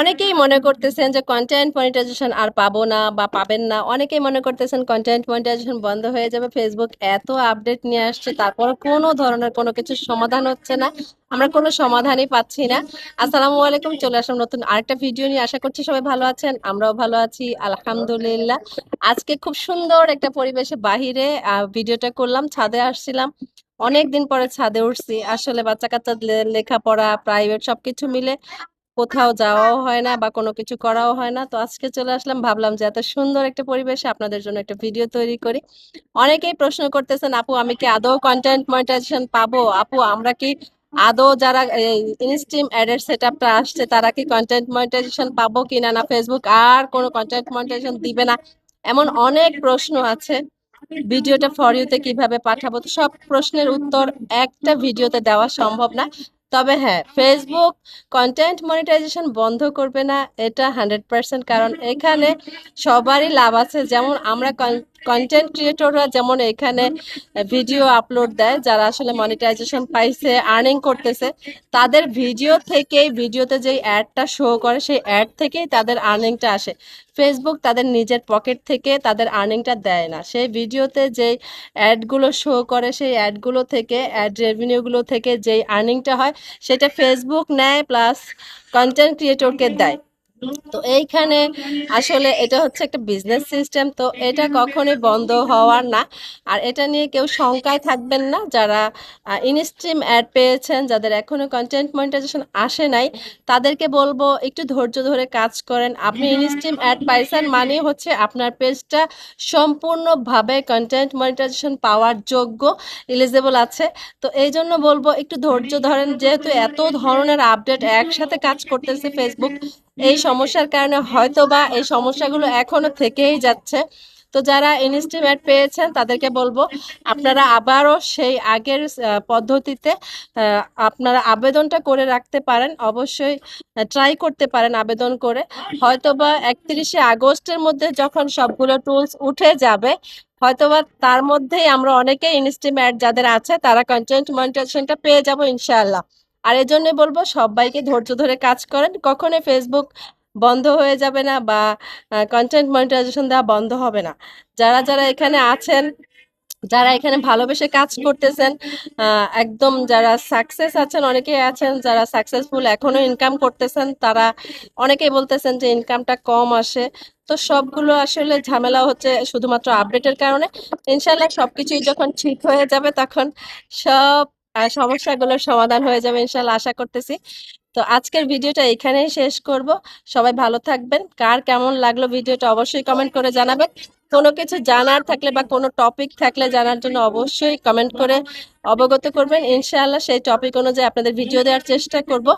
অনেকেই মনে করতেছেন যে কন্টেন্ট মনিটাইজেশন আর পাবো না বা পাবেন না। অনেকেই মনে করতেছেন কন্টেন্ট মনিটাইজেশন বন্ধ হয়ে যাবে। ফেসবুক এত আপডেট নিয়ে আসছে তারপর কোনো ধরনের কোনো কিছুর সমাধান হচ্ছে না। আমরা কোনো সমাধানই পাচ্ছি না। আসসালামু আলাইকুম, চলে আসলাম নতুন আরেকটা ভিডিও নিয়ে। আশা করছি সবাই ভালো আছেন, আমরাও ভালো আছি, আলহামদুলিল্লাহ। আজকে খুব সুন্দর একটা পরিবেশে বাহিরে ভিডিওটা করলাম, ছাদে আসছিলাম। অনেক দিন পরে ছাদে উঠছি। আসলে বাচ্চা কাচ্চাদের লেখাপড়া প্রাইভেট সবকিছু মিলে কোথাও যাওয়াও হয় না বা কোনো কিছু করাও হয় না। তো আজকে চলে আসলাম, ভাবলাম যে এত সুন্দর একটা পরিবেশে আপনাদের জন্য একটা ভিডিও তৈরি করি। অনেকেই প্রশ্ন করতেছেন, আপু, আমি কি আদৌ কন্টেন্ট মনিটাইজেশন পাবো? আপু, আমরা কি আদৌ যারা ইনস্ট্রিম অ্যাডের সেটআপটা আসছে, তারা কি কন্টেন্ট মনিটাইজেশন পাবো কিনা না? ফেসবুক আর কোনো কন্টেন্ট মনিটাইজেশন দিবে না? এমন অনেক প্রশ্ন আছে। ভিডিওটা ফর ইউতে কীভাবে পাঠাবো? তো সব প্রশ্নের উত্তর একটা ভিডিওতে দেওয়া সম্ভব না। তবে হ্যাঁ ফেসবুক কন্টেন্ট মনিটাইজেশন বন্ধ করবে না, এটা হান্ড্রেড পার্সেন্ট কারণ এখানে সবারই লাভ আছে। যেমন আমরা কন্টেন্ট ক্রিয়েটররা যেমন এখানে ভিডিও আপলোড দেয় যারা আসলে মনিটাইজেশন পাইছে আর্নিং করতেছে তাদের ভিডিও থেকেই ভিডিওতে যেই অ্যাডটা শো করে সেই অ্যাড থেকেই তাদের আর্নিংটা আসে। ফেসবুক তাদের নিজের পকেট থেকে তাদের আর্নিংটা দেয় না। সেই ভিডিওতে যেই অ্যাডগুলো শো করে সেই অ্যাডগুলো থেকে অ্যাড রেভিনিউগুলো থেকে যেই আর্নিংটা হয় সেটা ফেসবুক নেয় প্লাস কন্টেন্ট ক্রিয়েটরকে দেয়। তো এইখানে আসলে এটা হচ্ছে একটা বিজনেস সিস্টেম তো এটা কখনোই বন্ধ হওয়ার না। আর এটা নিয়ে কেউ শঙ্কায় থাকবেন না, যারা ইনস্ট্রিম অ্যাড পেয়েছেন, যাদের এখনও কন্টেন্ট মনিটাইজেশন আসে নাই, তাদেরকে বলব একটু ধৈর্য ধরে কাজ করেন। আপনি ইনস্ট্রিম অ্যাড পাইছেন মানে হচ্ছে আপনার পেজটা সম্পূর্ণভাবে কন্টেন্ট মনিটাইজেশন পাওয়ার যোগ্য এলিজেবল আছে। তো এই জন্য বলব একটু ধৈর্য ধরেন, যেহেতু এত ধরনের আপডেট একসাথে কাজ করতেছে ফেসবুক এই সমস্যার কারণে হয়তো বা এই সমস্যাগুলো এখনও থেকেই যাচ্ছে। তো যারা ইনস্টিমেট পেয়েছেন, তাদেরকে বলব আপনারা আবারও সেই আগের পদ্ধতিতে আপনারা আবেদনটা করে রাখতে পারেন। অবশ্যই ট্রাই করতে পারেন আবেদন করে। হয়তোবা একত্রিশে আগস্টের মধ্যে যখন সবগুলো টুলস উঠে যাবে, হয়তোবা তার মধ্যেই আমরা অনেকে ইনস্টিমেট যাদের আছে, তারা কন্টেন্ট মনিটাইজেশনটা পেয়ে যাব ইনশাআল্লাহ। আর এই জন্য বলব সবাইকে ধৈর্য ধরে কাজ করেন। কখনোই ফেসবুক বন্ধ হয়ে যাবে না বা কন্টেন্ট মনিটাইজেশন দেওয়া বন্ধ হবে না। যারা যারা এখানে আছেন, যারা এখানে ভালোবেসে কাজ করতেছেন একদম যারা সাকসেস আছেন, অনেকেই আছেন যারা সাকসেসফুল এখনও ইনকাম করতেছেন, তারা অনেকেই বলতেছেন যে ইনকামটা কম আসে। তো সবগুলো আসলে ঝামেলা হচ্ছে শুধুমাত্র আপডেটের কারণে। ইনশাল্লাহ সবকিছুই যখন ঠিক হয়ে যাবে, তখন সব সমস্যাগুলোর সমাধান হয়ে যাবে ইনশাল্লাহ, আশা করতেছি। তো আজকের ভিডিওটা এখানেই শেষ করব। সবাই ভালো থাকবেন। কার কেমন লাগল ভিডিওটা অবশ্যই কমেন্ট করে জানাবেন। কোনো কিছু জানার থাকলে বা কোনো টপিক থাকলে জানার জন্য অবশ্যই কমেন্ট করে অবগত করবেন। ইনশাআল্লাহ সেই টপিক অনুযায়ী আপনাদের ভিডিও দেওয়ার চেষ্টা করব।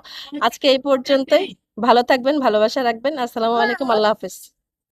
আজকে এই পর্যন্তই। ভালো থাকবেন, ভালোবাসা রাখবেন। আসসালামু আলাইকুম। আল্লাহ হাফিজ।